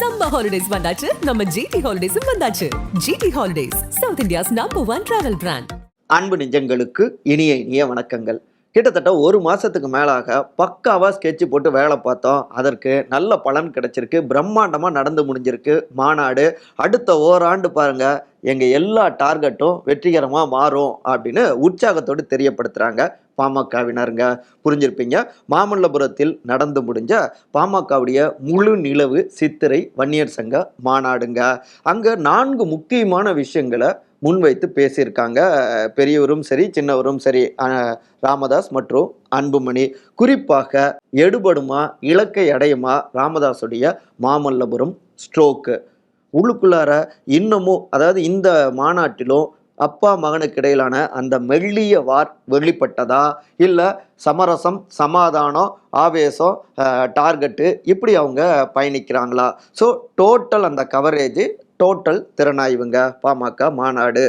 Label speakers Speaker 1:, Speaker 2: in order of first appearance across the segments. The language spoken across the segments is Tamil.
Speaker 1: சம்மர் ஹாலிடேஸ் வந்தாச்சு. நம்ம ஜிடி ஹாலிடேஸும் வந்தாச்சு. GT holidays South India's number one travel brand
Speaker 2: அன்பு நெஞ்சங்களுக்கு இனிய இனிய வணக்கங்கள். கிட்டத்தட்ட ஒரு மாதத்துக்கு மேலாக பக்காவாக ஸ்கெட்ச் போட்டு வேலை பார்த்தோம். அதற்கு நல்ல பலன் கிடைச்சிருக்கு. பிரம்மாண்டமாக நடந்து முடிஞ்சிருக்கு. மாநாடு அடுத்த ஓராண்டு பாருங்க. எங்கள் எல்லா டார்கெட்டும் வெற்றிகரமாக மாறும் அப்படின்னு உற்சாகத்தோடு தெரியப்படுத்துகிறாங்க பாமகவினருங்க புரிஞ்சிருப்பீங்க. மாமல்லபுரத்தில் நடந்து முடிஞ்ச பாமகவுடைய முழு நிலவு சித்திரை வன்னியர் சங்க மாநாடுங்க. அங்கே நான்கு முக்கியமான விஷயங்களை முன்வைத்து பேசியிருக்காங்க. பெரியவரும் சரி சின்னவரும் சரி ராமதாஸ் மற்றும் அன்புமணி. குறிப்பாக எடுபடுமா இலக்கை அடையுமா ராமதாஸுடைய மாமல்லபுரம் ஸ்ட்ரோக்கு உள்ளுக்குள்ளார இன்னமும் அதாவது இந்த மாநாட்டிலும் அப்பா மகனுக்கு இடையிலான அந்த மெல்லிய வார் வெளிப்பட்டதா இல்லை சமரசம் சமாதானம் ஆவேசம் டார்கெட்டு இப்படி அவங்க பயணிக்கிறாங்களா? ஸோ டோட்டல் அந்த கவரேஜ் டோட்டல் திறனாய்வுங்க பாமக மாநாடு.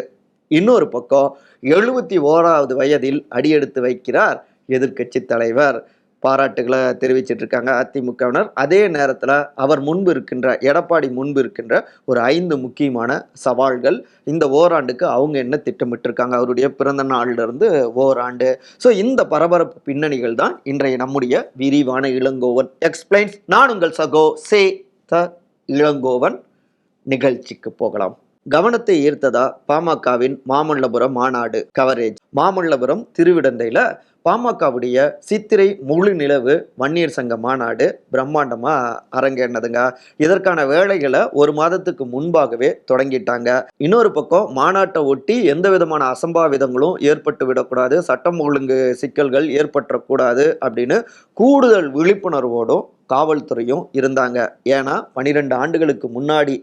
Speaker 2: இன்னொரு பக்கம் எழுபத்தி ஓராவது வயதில் அடியெடுத்து வைக்கிறார் எதிர்க்கட்சி தலைவர். பாராட்டுகளை தெரிவிச்சிட்டு இருக்காங்க அதிமுகவினர். அதே நேரத்தில் அவர் முன்பு இருக்கின்ற எடப்பாடி முன்பு இருக்கின்ற ஒரு ஐந்து முக்கியமான சவால்கள் இந்த ஓராண்டுக்கு அவங்க என்ன திட்டமிட்டிருக்காங்க? அவருடைய பிறந்த நாள்ல இருந்து ஓராண்டு. ஸோ இந்த பரபரப்பு பின்னணிகள் தான் இன்றைய நம்முடைய விரிவான இளங்கோவன். எக்ஸ்பிளைன்ஸ் நான் உங்கள் சகோ சே த இளங்கோவன் நிகழ்ச்சிக்கு போகலாம். கவனத்தை ஈர்த்ததா பாமகவின் மாமல்லபுரம் மாநாடு கவரேஜ் மாமல்லபுரம் திருவிடந்தையில பாமகவுடைய சித்திரை முழு நிலவு வன்னியர் சங்க மாநாடு பிரம்மாண்டமாக அரங்கேறினதுங்க. இதற்கான வேலைகளை ஒரு மாதத்துக்கு முன்பாகவே தொடங்கிட்டாங்க. இன்னொரு பக்கம் மாநாட்டை ஒட்டி எந்த விதமான அசம்பாவிதங்களும் ஏற்பட்டு விடக்கூடாது. சட்டம் ஒழுங்கு சிக்கல்கள் ஏற்பட்டக்கூடாது அப்படின்னு கூடுதல் விழிப்புணர்வோடும் காவல்துறையும் இருந்தாங்க. ஏன்னா பனிரெண்டு ஆண்டுகளுக்கு முன்னாடி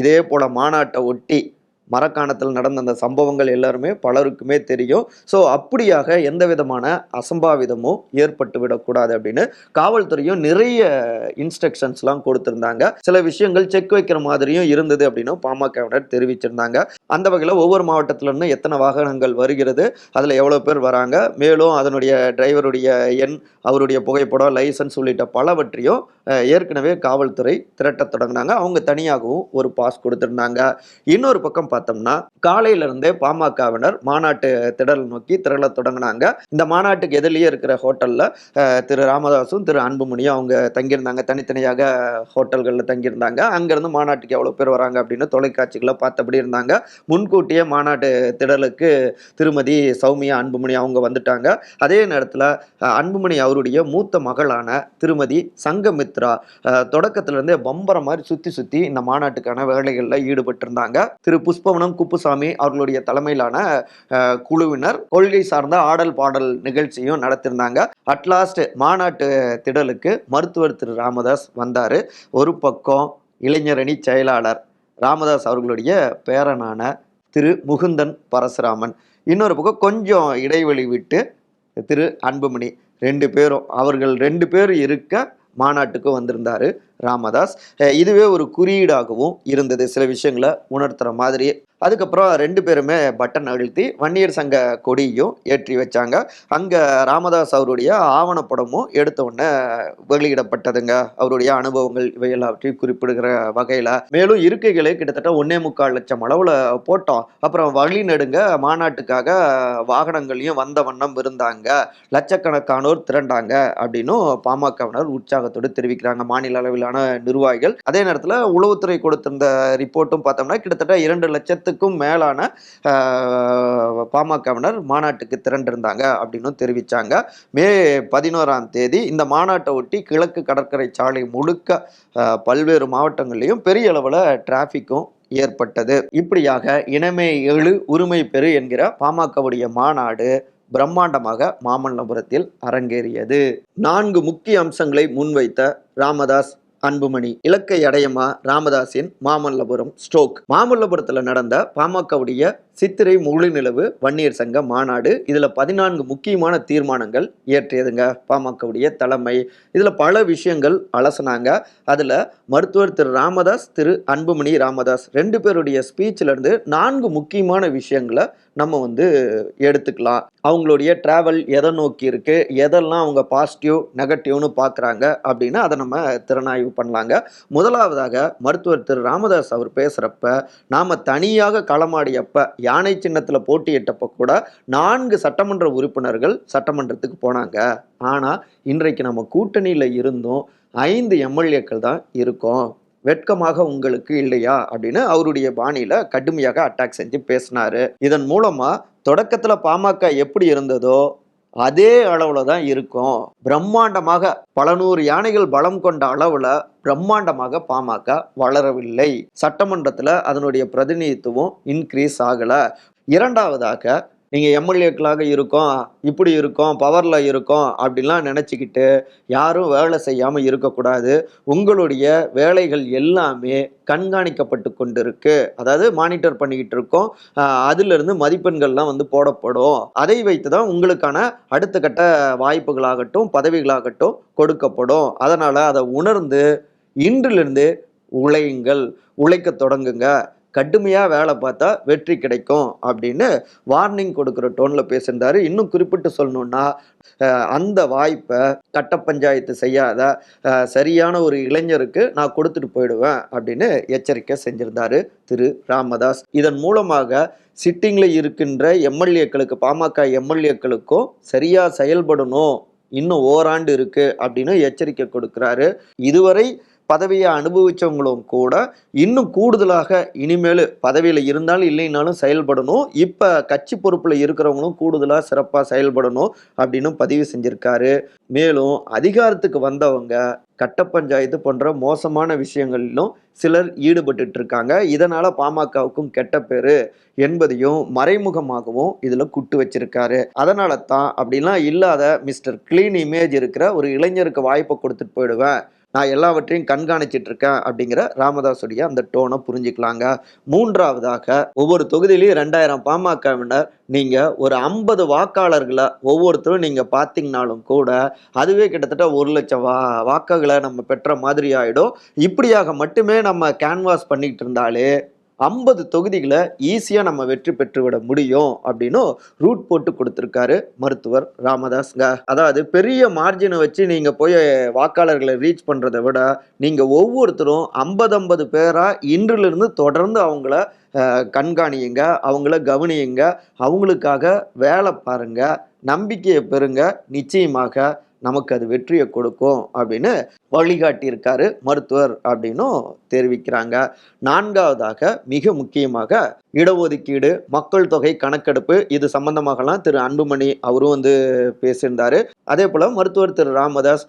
Speaker 2: இதே போல மாநாட்டை ஒட்டி மரக்காணத்தில் நடந்த அந்த சம்பவங்கள் எல்லாருமே பலருக்குமே தெரியும். ஸோ அப்படியாக எந்த விதமான அசம்பாவிதமும் ஏற்பட்டு விடக்கூடாது அப்படின்னு காவல்துறையும் நிறைய இன்ஸ்ட்ரக்ஷன்ஸ்லாம் கொடுத்துருந்தாங்க. சில விஷயங்கள் செக் வைக்கிற மாதிரியும் இருந்தது அப்படின்னு பாமகவினர் தெரிவிச்சிருந்தாங்க. அந்த வகையில் ஒவ்வொரு மாவட்டத்திலிருந்து எத்தனை வாகனங்கள் வருகிறது அதில் எவ்வளோ பேர் வராங்க மேலும் அதனுடைய டிரைவருடைய எண் அவருடைய புகைப்படம் லைசன்ஸ் உள்ளிட்ட பலவற்றையும் ஏற்கனவே காவல்துறை திரட்டத் தொடங்கினாங்க. அவங்க தனியாகவும் ஒரு பாஸ் கொடுத்துருந்தாங்க. இன்னொரு பக்கம் பார்த்தோம்னா காலையில இருந்தே பாமகவினர் மாநாட்டு திடல் நோக்கி திரள தொடங்கினாங்க. இந்த மாநாட்டுக்கு எதிரிலேயே இருக்கிற ஹோட்டல்ல திரு ராமதாஸும் திரு அன்புமணியும் அவங்க தங்கியிருந்தாங்க. தனித்தனியாக ஹோட்டல்களில் தங்கியிருந்தாங்க. அங்கேருந்து மாநாட்டுக்கு எவ்வளோ பேர் வராங்க அப்படின்னு தொலைக்காட்சிகளை பார்த்தபடி இருந்தாங்க. முன்கூட்டியே மாநாட்டு திடலுக்கு திருமதி சௌமியா அன்புமணி அவங்க வந்துட்டாங்க. அதே நேரத்தில் அன்புமணி அவருடைய மூத்த மகளான திருமதி சங்கமித்ரா அஹ், தொடக்கத்துல இருந்தே பம்பரம் மாதிரி சுற்றி சுற்றி இந்த மாநாட்டுக்கான வேலைகளில் ஈடுபட்டிருந்தாங்க. திரு புஷ்பவனம் குப்புசாமி அவர்களுடைய தலைமையிலான குழுவினர் கொள்கை சார்ந்த ஆடல் பாடல் நிகழ்ச்சியும் நடத்திருந்தாங்க அட்லாஸ்ட் மாநாட்டு திடலுக்கு மருத்துவர் திரு ராமதாஸ் வந்தார். ஒரு பக்கம் இளைஞரணி செயலாளர் ராமதாஸ் அவர்களுடைய பேரனான திரு முகுந்தன் பரசுராமன். இன்னொரு பக்கம் கொஞ்சம் இடைவெளி விட்டு திரு அன்புமணி. ரெண்டு பேரும் அவர்கள் ரெண்டு பேர் இருக்க மாநாட்டுக்கு வந்திருந்தார். ராமதாஸ். இதுவே ஒரு குறியீடாகவும் இருந்தது. சில விஷயங்களை உணர்த்துற மாதிரி அதுக்கப்புறம் ரெண்டு பேருமே பட்டன் அழுத்தி வன்னியர் சங்க கொடியும் ஏற்றி வச்சாங்க. அங்கே ராமதாஸ் அவருடைய ஆவணப்படமும் எடுத்த உடனே வெளியிடப்பட்டதுங்க. அவருடைய அனுபவங்கள் இவை எல்லாவற்றையும் குறிப்பிடுகிற வகையில். மேலும் இருக்கைகளே கிட்டத்தட்ட ஒன்னே முக்கால் லட்சம் அளவில் போட்டோம். அப்புறம் வழி நெடுங்க மாநாட்டுக்காக வாகனங்களையும் வந்த வண்ணம் இருந்தாங்க லட்சக்கணக்கானோர் திரண்டாங்க அப்படின்னும் பாமகவினர் உற்சாகத்தோடு தெரிவிக்கிறாங்க. மாநில அளவிலான நிர்வாகிகள். அதே நேரத்தில் உளவுத்துறை கொடுத்திருந்த ரிப்போர்ட்டும் பார்த்தோம்னா கிட்டத்தட்ட இரண்டு லட்சத்துக்கும் மேலான பாமகவினர் மாநாட்டுக்கு திரண்டிருந்தாங்க அப்படின்னும் தெரிவித்தாங்க மே பதினோராம் தேதி இந்த மாநாட்டை ஒட்டி கிழக்கு கடற்கரை சாலை முழுக்க பல்வேறு மாவட்டங்கள்லையும் பெரிய அளவில் டிராஃபிக்கும் ஏற்பட்டது. இப்படியாக இனமே ஏழு உரிமை பெறு என்கிற பாமகவுடைய மாநாடு பிரம்மாண்டமாக மாமல்லபுரத்தில் அரங்கேறியது. நான்கு முக்கிய அம்சங்களை முன்வைத்த ராமதாஸ் அன்புமணி இலக்கை அடையமா? ராமதாஸின் மாமல்லபுரம் ஸ்ட்ரோக் மாமல்லபுரத்தில் நடந்த பாமகவுடைய சித்திரை முழு நிலவு வன்னியர் சங்க மாநாடு. இதில் பதினான்கு முக்கியமான தீர்மானங்கள் இயற்றியதுங்க. பாமகவுடைய தலைமை. இதில் பல விஷயங்கள் அலசுனாங்க. அதில் மருத்துவர் திரு ராமதாஸ் திரு அன்புமணி ராமதாஸ் ரெண்டு பேருடைய ஸ்பீச்சிலேருந்து நான்கு முக்கியமான விஷயங்களை நம்ம வந்து எடுத்துக்கலாம். அவங்களுடைய டிராவல் எதை நோக்கி இருக்குது எதெல்லாம் அவங்க பாசிட்டிவ் நெகட்டிவ்னு பார்க்குறாங்க அப்படின்னு அதை நம்ம திறனாய்வு பண்ணலாங்க. முதலாவதாக மருத்துவர் திரு ராமதாஸ் அவர் பேசுகிறப்ப நாம் தனியாக களமாடியப்ப யானை சின்னத்தில் போட்டியிட்டப்போ கூட நான்கு சட்டமன்ற உறுப்பினர்கள் சட்டமன்றத்துக்கு போனாங்க. ஆனால் இன்றைக்கு நம்ம கூட்டணியில் இருந்தும் ஐந்து எம்எல்ஏக்கள் தான் இருக்கோம். வெட்கமாக உங்களுக்கு இல்லையா? அப்படின்னு அவருடைய பாணியில் கடுமையாக அட்டாக் செஞ்சு பேசினாரு. இதன் மூலமாக தொடக்கத்தில் பாமக எப்படி இருந்ததோ அதே அளவுல தான் இருக்கும். பிரம்மாண்டமாக பல நூறு யானைகள் பலம் கொண்ட அளவுல பிரம்மாண்டமாக பாமக வளரவில்லை. சட்டமன்றத்துல அதனுடைய பிரதிநிதித்துவம் இன்க்ரீஸ் ஆகல. இரண்டாவதாக நீங்கள் எம்எல்ஏக்களாக இருக்கோம் இப்படி இருக்கோம் பவரில் இருக்கோம் அப்படிலாம் நினச்சிக்கிட்டு யாரும் வேலை செய்யாமல் இருக்கக்கூடாது. உங்களுடைய வேலைகள் எல்லாமே கண்காணிக்கப்பட்டு கொண்டிருக்கு. அதாவது மானிட்டர் பண்ணிக்கிட்டு இருக்கோம். அதிலிருந்து மதிப்பெண்கள்லாம் வந்து போடப்படும். அதை வைத்து தான் உங்களுக்கான அடுத்த கட்ட வாய்ப்புகளாகட்டும் பதவிகளாகட்டும் கொடுக்கப்படும். அதனால் அதை உணர்ந்து இன்றிலிருந்து உழையுங்கள் உழைக்க தொடங்குங்க. கடுமையாக வேலை பார்த்தா வெற்றி கிடைக்கும் அப்படின்னு வார்னிங் கொடுக்குற டோனில் பேசியிருந்தாரு. இன்னும் குறிப்பிட்டு சொல்லணுன்னா அந்த வாய்ப்பை கட்ட பஞ்சாயத்து செய்யாத சரியான ஒரு இளைஞருக்கு நான் கொடுத்துட்டு போயிடுவேன் அப்படின்னு எச்சரிக்கை செஞ்சிருந்தாரு திரு ராமதாஸ். இதன் மூலமாக சிட்டிங்கில் இருக்கின்ற எம்எல்ஏக்களுக்கு பாமக எம்எல்ஏக்களுக்கும் சரியாக செயல்படணும். இன்னும் ஓராண்டு இருக்குது அப்படின்னு எச்சரிக்கை கொடுக்குறாரு. இதுவரை பதவியை அனுபவிச்சவங்களும் கூட இன்னும் கூடுதலாக இனிமேல் பதவியில் இருந்தாலும் இல்லைனாலும் செயல்படணும். இப்போ கட்சி பொறுப்பில் இருக்கிறவங்களும் கூடுதலாக சிறப்பாக செயல்படணும் அப்படின்னு பதிவு செஞ்சிருக்காரு. மேலும் அதிகாரத்துக்கு வந்தவங்க கட்ட பஞ்சாயத்து போன்ற மோசமான விஷயங்களிலும் சிலர் ஈடுபட்டு இருக்காங்க இதனால பாமகவுக்கும் கெட்ட பேரு என்பதையும் மறைமுகமாகவும் இதுல குட்டு வச்சிருக்காரு. அதனால தான் அப்படிலாம் இல்லாத மிஸ்டர் கிளீன் இமேஜ் இருக்கிற ஒரு இளைஞருக்கு வாய்ப்பை கொடுத்துட்டு போயிடுவேன். நான் எல்லாவற்றையும் கண்காணிச்சிட்டு இருக்கேன் அப்படிங்கிற ராமதாஸுடைய அந்த டோனை புரிஞ்சுக்கலாங்க. மூன்றாவதாக ஒவ்வொரு தொகுதியிலையும் ரெண்டாயிரம் பாமகவினர் நீங்க ஒரு ஐம்பது வாக்காளர்களை ஒவ்வொருத்தரும் நீங்க பார்த்தீங்கனாலும் கூட அதுவே கிட்டத்தட்ட ஒரு லட்சம் வா வாக்குகளை நம்ம பெற்ற மாதிரி ஆயிடும். இப்படியாக மட்டுமே நம்ம கேன்வாஸ் பண்ணிக்கிட்டு இருந்தாலே ஐம்பது தொகுதிகளை ஈஸியாக நம்ம வெற்றி பெற்றுவிட முடியும் அப்படின்னும் ரூட் போட்டு கொடுத்துருக்காரு மருத்துவர் ராமதாஸ்ங்க. அதாவது பெரிய மார்ஜினை வச்சு நீங்கள் போய் வாக்காளர்களை ரீச் பண்ணுறதை விட நீங்கள் ஒவ்வொருத்தரும் ஐம்பது ஐம்பது பேராக இன்றிலிருந்து தொடர்ந்து அவங்கள கண்காணியுங்க அவங்கள கவனியுங்க அவங்களுக்காக வேலை பாருங்கள் நம்பிக்கையை பெறுங்க நிச்சயமாக நமக்கு அது வெற்றியை கொடுக்கும் அப்படின்னு வழிகாட்டியிருக்காரு மருத்துவர் அப்படின்னும் தெரிவிக்கிறாங்க. நான்காவதாக மிக முக்கியமாக இடஒதுக்கீடு மக்கள் தொகை கணக்கெடுப்பு இது சம்பந்தமாகலாம் திரு அன்புமணி அவரும் வந்து பேசியிருந்தாரு. அதே போல மருத்துவர் திரு ராமதாஸ்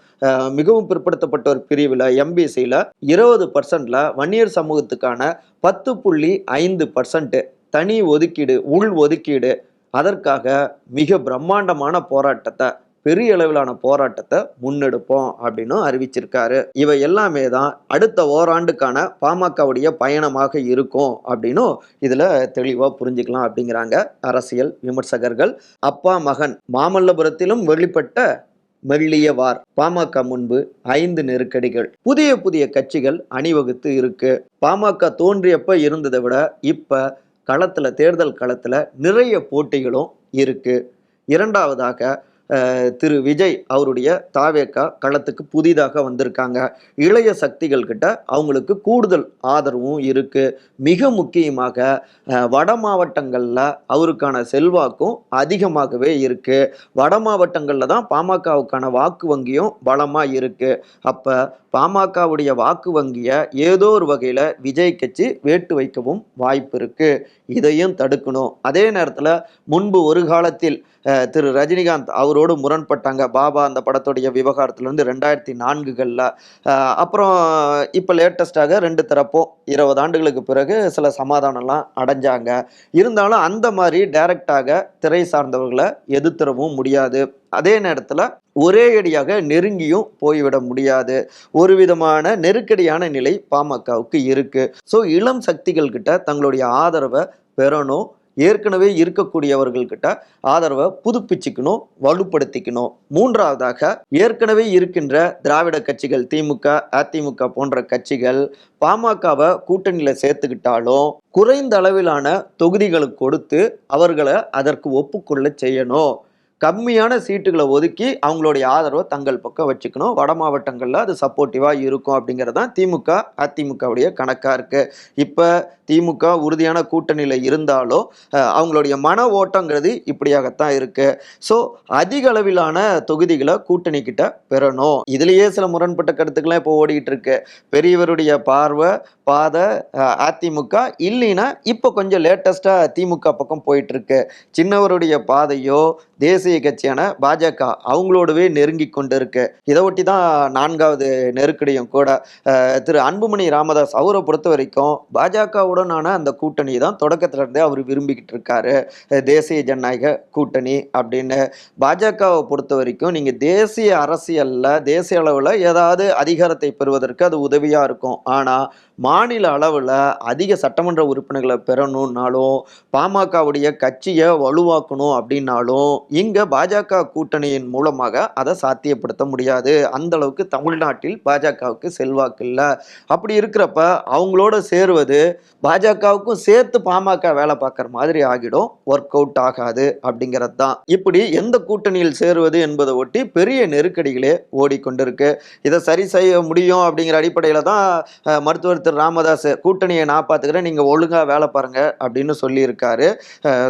Speaker 2: மிகவும் பிற்படுத்தப்பட்ட ஒரு பிரிவில் எம்பிசியில் இருபது பர்சன்ட்ல வன்னியர் சமூகத்துக்கான பத்து புள்ளி ஐந்து பர்சன்ட் தனி ஒதுக்கீடு உள் ஒதுக்கீடு அதற்காக மிக பிரம்மாண்டமான போராட்டத்தை பெரிய அளவிலான போராட்டத்தை முன்னெடுப்போம் அப்படின்னு அறிவிச்சிருக்காரு. இவை எல்லாமே தான் அடுத்த ஓராண்டுக்கான பாமகவுடைய பயணமாக இருக்கும் அப்படின்னும் இதுல தெளிவா புரிஞ்சுக்கலாம் அப்படிங்கிறாங்க அரசியல் விமர்சகர்கள். அப்பா மகன் மாமல்லபுரத்திலும் வெளிப்பட்ட மெல்லிய வார் பாமக முன்பு ஐந்து நெருக்கடிகள். புதிய புதிய கட்சிகள் அணிவகுத்து இருக்கு. பாமக தோன்றியப்ப இருந்ததை விட இப்ப களத்துல தேர்தல் களத்துல நிறைய போட்டிகளும் இருக்கு. இரண்டாவதாக திரு விஜய் அவருடைய தாவேக்கா களத்துக்கு புதிதாக வந்திருக்காங்க. இளைய சக்திகள் கிட்ட அவங்களுக்கு கூடுதல் ஆதரவும் இருக்குது மிக முக்கியமாக வட மாவட்டங்களில் அவருக்கான செல்வாக்கும் அதிகமாகவே இருக்குது வட மாவட்டங்களில் தான் பாமகவுக்கான வாக்கு வங்கியும் பலமாக இருக்குது அப்போ பாமகவுடைய வாக்கு வங்கியை ஏதோ ஒரு வகையில் விஜய் கட்சி வேட்டு வைக்கவும் வாய்ப்பு இருக்குது இதையும் தடுக்கணும். அதே நேரத்தில் முன்பு ஒரு காலத்தில் திரு ரஜினிகாந்த் அவரோடு முரண்பட்டாங்க. பாபா அந்த படத்துடைய விவகாரத்துலேருந்து ரெண்டாயிரத்தி நான்குகளில். அப்புறம் இப்போ லேட்டஸ்ட்டாக ரெண்டு தரப்பும் இருபது ஆண்டுகளுக்கு பிறகு சில சமாதானம்லாம் அடைஞ்சாங்க. இருந்தாலும் அந்த மாதிரி டைரக்டாக திரை சார்ந்தவர்களை எதிர்த்தரவும் முடியாது. அதே நேரத்தில் ஒரே அடியாக நெருங்கியும் போய்விட முடியாது. ஒரு விதமான நெருக்கடியான நிலை பாமகவுக்கு இருக்குது ஸோ இளம் சக்திகள் கிட்ட தங்களுடைய ஆதரவை பெறணும். ஏற்கனவே இருக்கக்கூடியவர்கள்கிட்ட ஆதரவை புதுப்பிச்சுக்கணும் வலுப்படுத்திக்கணும். மூன்றாவதாக ஏற்கனவே இருக்கின்ற திராவிட கட்சிகள் திமுக அதிமுக போன்ற கட்சிகள் பாமகவை கூட்டணியில் சேர்த்துக்கிட்டாலும் குறைந்த அளவிலான தொகுதிகளுக்கு கொடுத்து அவர்களை அதற்கு ஒப்புக்கொள்ள செய்யணும். கம்மியான சீட்டுகளை ஒதுக்கி அவங்களுடைய ஆதரவை தங்கள் பக்கம் வச்சுக்கணும். வட மாவட்டங்களில் அது சப்போர்ட்டிவாக இருக்கும் அப்படிங்கிறது தான் திமுக அதிமுகவுடைய கணக்காக இருக்குது இப்போ திமுக உறுதியான கூட்டணியில் இருந்தாலும் அவங்களுடைய மன ஓட்டங்கிறது இப்படியாகத்தான் இருக்குது ஸோ அதிக அளவிலான தொகுதிகளை கூட்டணி கிட்ட பெறணும். இதுலேயே சில முரண்பட்ட கருத்துக்கள்லாம் இப்போ ஓடிக்கிட்டு இருக்கு. பெரியவருடைய பார்வை பாதை அதிமுக இல்லைன்னா இப்போ கொஞ்சம் லேட்டஸ்ட்டாக திமுக பக்கம் போயிட்டுருக்கு சின்னவருடைய பாதையோ தேசிய கட்சியான பாஜக அவங்களோடவே நெருங்கி கொண்டு இருக்கு இதை ஒட்டி தான் நான்காவது நெருக்கடியும் கூட திரு அன்புமணி ராமதாஸ் அவரை பொறுத்த வரைக்கும் பாஜகவுடனான அந்த கூட்டணி தான் தொடக்கத்திலிருந்தே அவர் விரும்பிக்கிட்டு இருக்காரு. தேசிய ஜனநாயக கூட்டணி அப்படின்னு. பாஜகவை பொறுத்த வரைக்கும் நீங்கள் தேசிய அரசியலில் தேசிய அளவில் ஏதாவது அதிகாரத்தை பெறுவதற்கு அது உதவியாக இருக்கும். ஆனால் மாநில அளவில் அதிக சட்டமன்ற உறுப்பினர்களை பெறணும்னாலும் பாமகவுடைய கட்சியை வலுவாக்கணும் அப்படின்னாலும் இங்க பாஜக கூட்டணியின் மூலமாக அதை சாத்தியப்படுத்த முடியாது. அந்த அளவுக்கு தமிழ்நாட்டில் பாஜகவுக்கு செல்வாக்கு இல்லை. அப்படி இருக்கிறப்ப அவங்களோட சேருவது பாஜகவுக்கும் சேர்த்து பாமக வேலை பார்க்குற மாதிரி ஆகிடும். ஒர்க் அவுட் ஆகாது அப்படிங்கிறது தான். இப்படி எந்த கூட்டணியில் சேருவது என்பதை ஒட்டி பெரிய நெருக்கடிகளே ஓடிக்கொண்டிருக்கு. இதை சரி செய்ய முடியும் அப்படிங்கிற அடிப்படையில் தான் மருத்துவர் திரு ராமதாஸ் கூட்டணியை நான் பார்த்துக்கிறேன் நீங்கள் ஒழுங்காக வேலை பாருங்க அப்படின்னு சொல்லியிருக்காரு.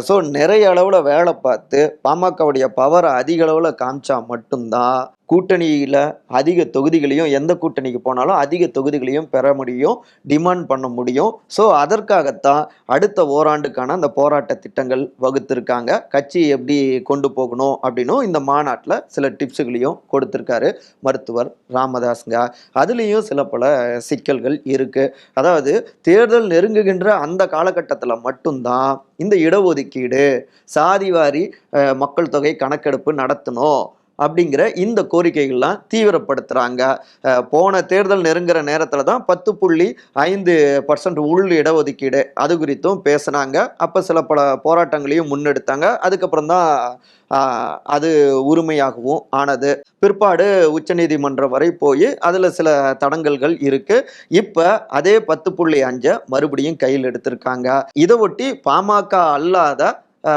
Speaker 2: ஸோ நிறைய அளவில் வேலை பார்த்து பாமகவுடைய பவரை அதிக அளவில் காமிச்சா மட்டும்தான் கூட்டணியில் அதிக தொகுதிகளையும் எந்த கூட்டணிக்கு போனாலும் அதிக தொகுதிகளையும் பெற முடியும் டிமாண்ட் பண்ண முடியும். ஸோ அதற்காகத்தான் அடுத்த ஓராண்டுக்கான அந்த போராட்ட திட்டங்கள் வகுத்திருக்காங்க. கட்சி எப்படி கொண்டு போகணும் அப்படின்னும் இந்த மாநாட்டில் சில டிப்ஸுகளையும் கொடுத்துருக்காரு மருத்துவர் ராமதாஸ்ங்க. அதுலேயும் சில பல சிக்கல்கள் இருக்குது அதாவது தேர்தல் நெருங்குகின்ற அந்த காலகட்டத்தில் மட்டும்தான் இந்த இடஒதுக்கீடு சாதிவாரி மக்கள் தொகை கணக்கெடுப்பு நடத்தணும். அப்படிங்கிற இந்த கோரிக்கைகள்லாம் தீவிரப்படுத்துகிறாங்க போன தேர்தல் நெருங்குற நேரத்தில் தான் பத்து புள்ளி ஐந்து பர்சன்ட் உள் இடஒதுக்கீடு அது குறித்தும் பேசுனாங்க. அப்போ சில பல போராட்டங்களையும் முன்னெடுத்தாங்க. அதுக்கப்புறம் தான் அது உரிமையாகவும் ஆனது. பிற்பாடு உச்சநீதிமன்றம் வரை போய் அதில் சில தடங்கல்கள் இருக்கு. இப்போ அதே பத்து புள்ளி அஞ்சை மறுபடியும் கையில் எடுத்திருக்காங்க. இதை ஒட்டி பாமக அல்லாத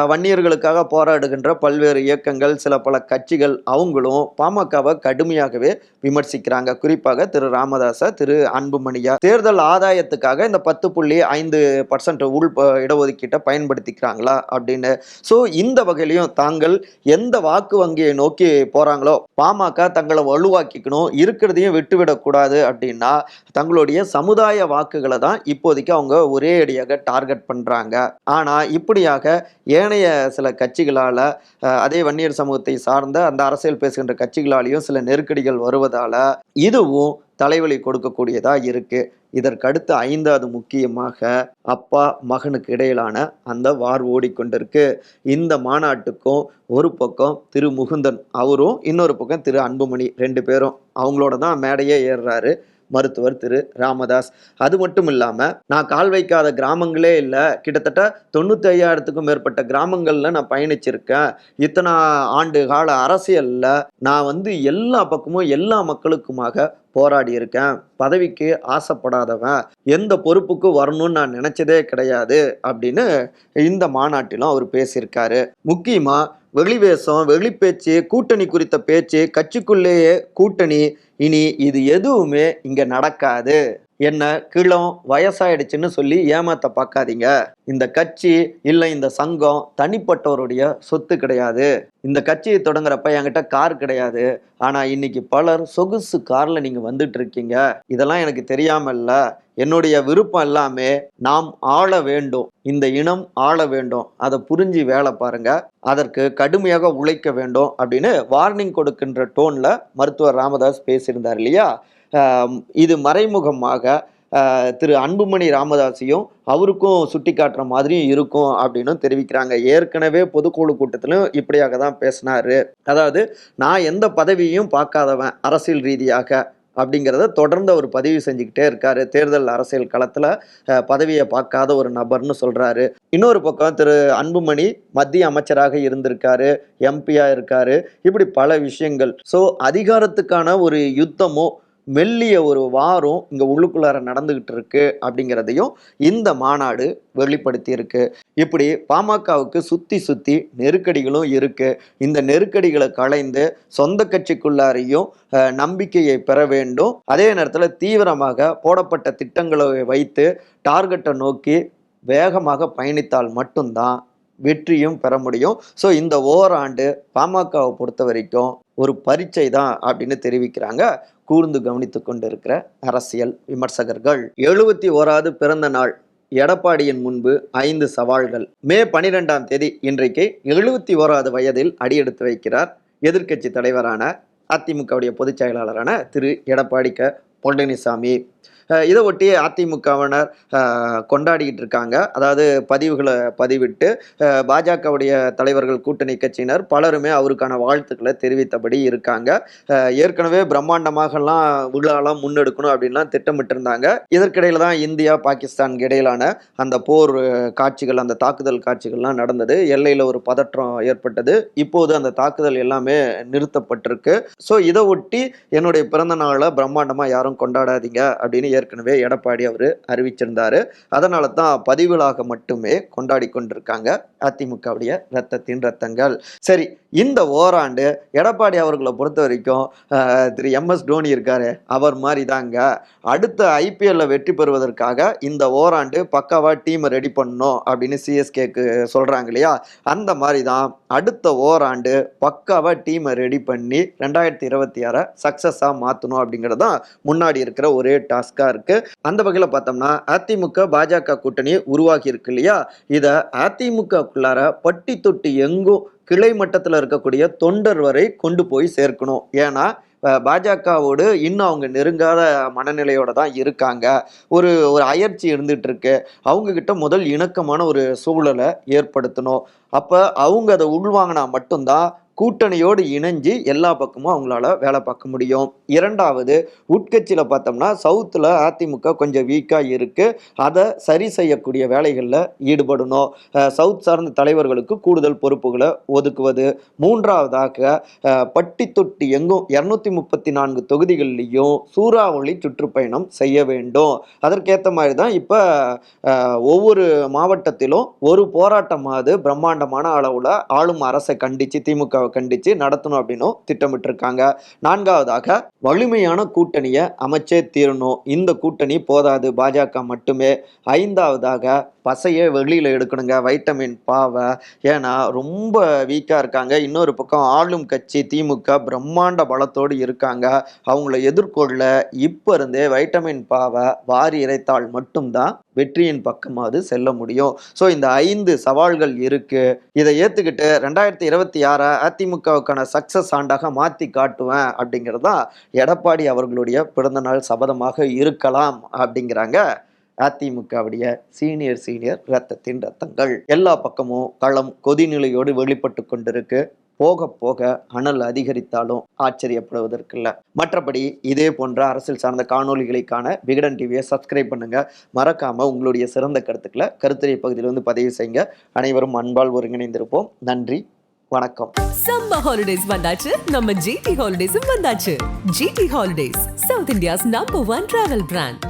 Speaker 2: வன்னியர்களுக்காக போராடுகின்ற பல்வேறு இயக்கங்கள் சில பல கட்சிகள் அவங்களும் பாமகவை கடுமையாகவே விமர்சிக்கிறாங்க. குறிப்பாக திரு ராமதாசா திரு அன்புமணியா தேர்தல் ஆதாயத்துக்காக இந்த பத்து புள்ளி ஐந்து பர்சன்ட் உள் இடஒதுக்கீட்டை பயன்படுத்திக்கிறாங்களா அப்படின்னு. ஸோ இந்த வகையிலையும் தாங்கள் எந்த வாக்கு வங்கியை நோக்கி போறாங்களோ பாமக தங்களை வலுவாக்கிக்கணும் இருக்கிறதையும் விட்டுவிடக்கூடாது அப்படின்னா தங்களுடைய சமுதாய வாக்குகளை தான் இப்போதைக்கு அவங்க ஒரே அடியாக டார்கெட் பண்றாங்க. ஆனா இப்படியாக ஏனைய சில கட்சிகளால் அதே வன்னியர் சமூகத்தை சார்ந்த அந்த அரசியல் பேசுகின்ற கட்சிகளாலேயும் சில நெருக்கடிகள் வருவதால் இதுவும் தலைவலி கொடுக்கக்கூடியதாக இருக்கு. இதற்கடுத்து ஐந்தாவது முக்கியமாக அப்பா மகனுக்கு இடையிலான அந்த வார் ஓடிக்கொண்டிருக்கு. இந்த மாநாட்டுக்கும் ஒரு பக்கம் திரு முகுந்தன் அவரும் இன்னொரு பக்கம் திரு அன்புமணி ரெண்டு பேரும் அவங்களோட தான் மேடையே ஏறுறாரு. மருத்துவர் திரு ராமதாஸ். அது மட்டும் இல்லாமல் நான் கால் வைக்காத கிராமங்களே இல்லை. கிட்டத்தட்ட தொண்ணூற்றி ஐயாயிரத்துக்கும் மேற்பட்ட கிராமங்களில் நான் பயணிச்சிருக்கேன். இத்தனை ஆண்டு கால அரசியலில் நான் வந்து எல்லா பக்கமும் எல்லா மக்களுக்குமாக போராடி இருக்கேன் பதவிக்கு ஆசைப்படாதவன். எந்த பொறுப்புக்கு வரணும்னு நான் நினைச்சதே கிடையாது அப்படின்னு இந்த மாநாட்டிலும் அவர் பேசியிருக்காரு. முக்கியமா வெளிவேஷம் வெளிப்பேச்சு கூட்டணி குறித்த பேச்சு கட்சிக்குள்ளேயே கூட்டணி. இனி இது எதுவுமே இங்க நடக்காது. என்ன கிளம் வயசாயிடுச்சுன்னு சொல்லி ஏமாத்த பார்க்காதீங்க. இந்த கட்சி இல்லை இந்த சங்கம் தனிப்பட்டவருடைய சொத்து கிடையாது. இந்த கட்சியை தொடங்குறப்ப என்கிட்ட கார் கிடையாது. ஆனா இன்னைக்கு பலர் சொகுசு கார்ல நீங்க வந்துட்டு இருக்கீங்க இதெல்லாம் எனக்கு தெரியாமல்ல. என்னுடைய விருப்பம் எல்லாமே நாம் ஆள வேண்டும். இந்த இனம் ஆள வேண்டும். அதை புரிஞ்சு வேலை பாருங்க. அதற்கு கடுமையாக உழைக்க வேண்டும் அப்படின்னு வார்னிங் கொடுக்கின்ற டோன்ல மருத்துவர் ராமதாஸ் பேசியிருந்தார் இல்லையா? இது மறைமுகமாக திரு அன்புமணி ராமதாஸையும் அவருக்கும் சுட்டி காட்டுற மாதிரியும் இருக்கும் அப்படின்னு தெரிவிக்கிறாங்க. ஏற்கனவே பொதுக்குழு கூட்டத்திலும் இப்படியாக தான் பேசினாரு. அதாவது நான் எந்த பதவியும் பார்க்காதவன் அரசியல் ரீதியாக அப்படிங்கிறத தொடர்ந்து அவர் பதிவு செஞ்சுக்கிட்டே இருக்காரு. தேர்தல் அரசியல் களத்தில் பதவியை பார்க்காத ஒரு நபர்னு சொல்கிறாரு இன்னொரு பக்கம் திரு அன்புமணி மத்திய அமைச்சராக இருந்திருக்காரு எம்பியாக இருக்காரு. இப்படி பல விஷயங்கள். ஸோ அதிகாரத்துக்கான ஒரு யுத்தமோ மெல்லிய ஒரு வாரம் இங்கே உள்ளுக்குள்ளார நடந்துகிட்டு இருக்கு அப்படிங்கிறதையும் இந்த மாநாடு வெளிப்படுத்தி இருக்கு இப்படி பாமகவுக்கு சுத்தி சுத்தி நெருக்கடிகளும் இருக்கு. இந்த நெருக்கடிகளை களைந்து சொந்த கட்சிக்குள்ளாரையும் நம்பிக்கையை பெற வேண்டும். அதே நேரத்தில் தீவிரமாக போடப்பட்ட திட்டங்களை வைத்து டார்கெட்டை நோக்கி வேகமாக பயணித்தால் மட்டும்தான் வெற்றியும் பெற முடியும். ஸோ இந்த ஓராண்டு பாமகவை பொறுத்த வரைக்கும் ஒரு பரீட்சை தான் அப்படின்னு தெரிவிக்கிறாங்க. கூர்ந்து கவனித்து கொண்டிருக்கிற அரசியல் விமர்சகர்கள். எழுபத்தி ஓராவது பிறந்த நாள் எடப்பாடியின் முன்பு ஐந்து சவால்கள். மே பனிரெண்டாம் தேதி இன்றைக்கு எழுபத்தி ஓராவது வயதில் அடியெடுத்து வைக்கிறார் எதிர்க்கட்சி தலைவரான அதிமுகவுடைய பொதுச் செயலாளரான திரு எடப்பாடி க. பழனிசாமி. இதை ஒட்டி அதிமுகவினர் கொண்டாடிக்கிட்டு இருக்காங்க அதாவது பதிவுகளை பதிவிட்டு பாஜகவுடைய தலைவர்கள் கூட்டணி கட்சியினர் பலருமே அவருக்கான வாழ்த்துக்களை தெரிவித்தபடி இருக்காங்க. ஏற்கனவே பிரம்மாண்டமாகலாம் விழாலாம் முன்னெடுக்கணும் அப்படின்லாம் திட்டமிட்டிருந்தாங்க. இதற்கிடையில் தான் இந்தியா பாகிஸ்தானுக்கு இடையிலான அந்த போர் காட்சிகள் அந்த தாக்குதல் காட்சிகள்லாம் நடந்தது. எல்லையில் ஒரு பதற்றம் ஏற்பட்டது. இப்போது அந்த தாக்குதல் எல்லாமே நிறுத்தப்பட்டிருக்கு. ஸோ இதை ஒட்டி என்னுடைய பிறந்த நாளை பிரம்மாண்டமாக யாரும் கொண்டாடாதீங்க அப்படின்னு ஏற்கனவே எடப்பாடி அவர் அறிவிச்சிருந்தார். அதனால தான் பதிவுகளாக மட்டுமே கொண்டாடி கொண்டிருக்காங்க அதிமுகவுடைய ரத்தத்தின் ரத்தங்கள். சரி இந்த ஓராண்டு எடப்பாடி அவர்களை பொறுத்த வரைக்கும் திரு எம் எஸ் தோனி இருக்காரு அவர் மாதிரி தாங்க அடுத்த ஐபிஎல்ல வெற்றி பெறுவதற்காக இந்த ஓராண்டு பக்காவா டீமை ரெடி பண்ணணும் அப்படின்னு சிஎஸ்கேக்கு சொல்றாங்க இல்லையா? அந்த மாதிரி தான் அடுத்த ஓராண்டு பக்காவா டீமை ரெடி பண்ணி ரெண்டாயிரத்தி இருபத்தி ஆறை சக்ஸஸாக மாற்றணும் அப்படிங்கிறது தான் முன்னாடி இருக்கிற ஒரே டாஸ்காக இருக்கு. அந்த வகையில் பார்த்தோம்னா அதிமுக பாஜக கூட்டணி உருவாகி இருக்கு இல்லையா? இதை அதிமுகக்குள்ளார பட்டி தொட்டி எங்கும் கிளை மட்டத்தில் இருக்கக்கூடிய தொண்டர் வரை கொண்டு போய் சேர்க்கணும். ஏன்னா பாஜகவோடு இன்னும் அவங்க நெருங்காத மனநிலையோட தான் இருக்காங்க. ஒரு ஒரு அயற்சி இருந்துட்டு இருக்கு அவங்க கிட்ட முதல் இணக்கமான ஒரு சூழலை ஏற்படுத்தணும். அப்போ அவங்க அதை உள்வாங்கினா மட்டும்தான் கூட்டணியோடு இணைஞ்சு எல்லா பக்கமும் அவங்களால வேலை பார்க்க முடியும். இரண்டாவது உட்கட்சியில் பார்த்தோம்னா சவுத்தில் அதிமுக கொஞ்சம் வீக்காக இருக்குது அதை சரி செய்யக்கூடிய வேலைகளில் ஈடுபடணும். சவுத் சார்ந்த தலைவர்களுக்கு கூடுதல் பொறுப்புகளை ஒதுக்குவது. மூன்றாவதாக பட்டி தொட்டி எங்கும் இரநூத்தி முப்பத்தி நான்கு தொகுதிகள்லையும் சூறாவளி சுற்றுப்பயணம் செய்ய வேண்டும். அதற்கேற்ற மாதிரி தான் இப்போ ஒவ்வொரு மாவட்டத்திலும் ஒரு போராட்டமாவது பிரம்மாண்டமான அளவில் ஆளும் அரசை கண்டித்து திமுகவை கண்டித்து நடத்தணும் அப்படின்னும் திட்டமிட்டிருக்காங்க. நான்காவதாக வலிமையான கூட்டணியை அமைச்சே தீரணும். இந்த கூட்டணி போதாது. பாஜக மட்டுமே. ஐந்தாவதாக பசையை வெளியில் எடுக்கணுங்க. வைட்டமின் பாவை. ஏன்னா ரொம்ப வீக்காக இருக்காங்க. இன்னொரு பக்கம் ஆளும் கட்சி திமுக பிரம்மாண்ட பலத்தோடு இருக்காங்க. அவங்கள எதிர்கொள்ள இப்போ இருந்தே வைட்டமின் பாவை வாரி இறைத்தால் மட்டும்தான் வெற்றியின் பக்கமாவது செல்ல முடியும். ஸோ இந்த ஐந்து சவால்கள் இருக்கு. இதை ஏற்றுக்கிட்டு ரெண்டாயிரத்தி இருபத்தி ஆறை அதிமுகவுக்கான சக்சஸ் ஆண்டாக மாற்றி காட்டுவேன் அப்படிங்கிறது தான் எடப்பாடி அவர்களுடைய பிறந்தநாள் சபதமாக இருக்கலாம் அப்படிங்கிறாங்க அதிமுகவுடைய சீனியர் சீனியர் ரத்தத்தின் ரத்தங்கள் எல்லா பக்கமும் களம் கொதிநிலையோடு வெளிப்பட்டு கொண்டிருக்கு. போக போக அனல் அதிகரித்தாலும் ஆச்சரியப்படுவதற்கில்ல. மற்றபடி இதே போன்ற அரசியல் சார்ந்த காணொலிகளுக்கான விகடன் டிவியை சப்ஸ்கிரைப் பண்ணுங்க. மறக்காம உங்களுடைய சிறந்த கருத்துக்களை கருத்துரை பகுதியில் வந்து பதிவு செய்யுங்க. அனைவரும் அன்பால் ஒருங்கிணைந்திருப்போம். நன்றி வணக்கம்.
Speaker 1: சம்மர் ஹாலிடேஸ் வந்தாச்சு. நம்ம ஜிடி ஹாலிடேஸும் வந்தாச்சு. GT holidays South India's number one travel brand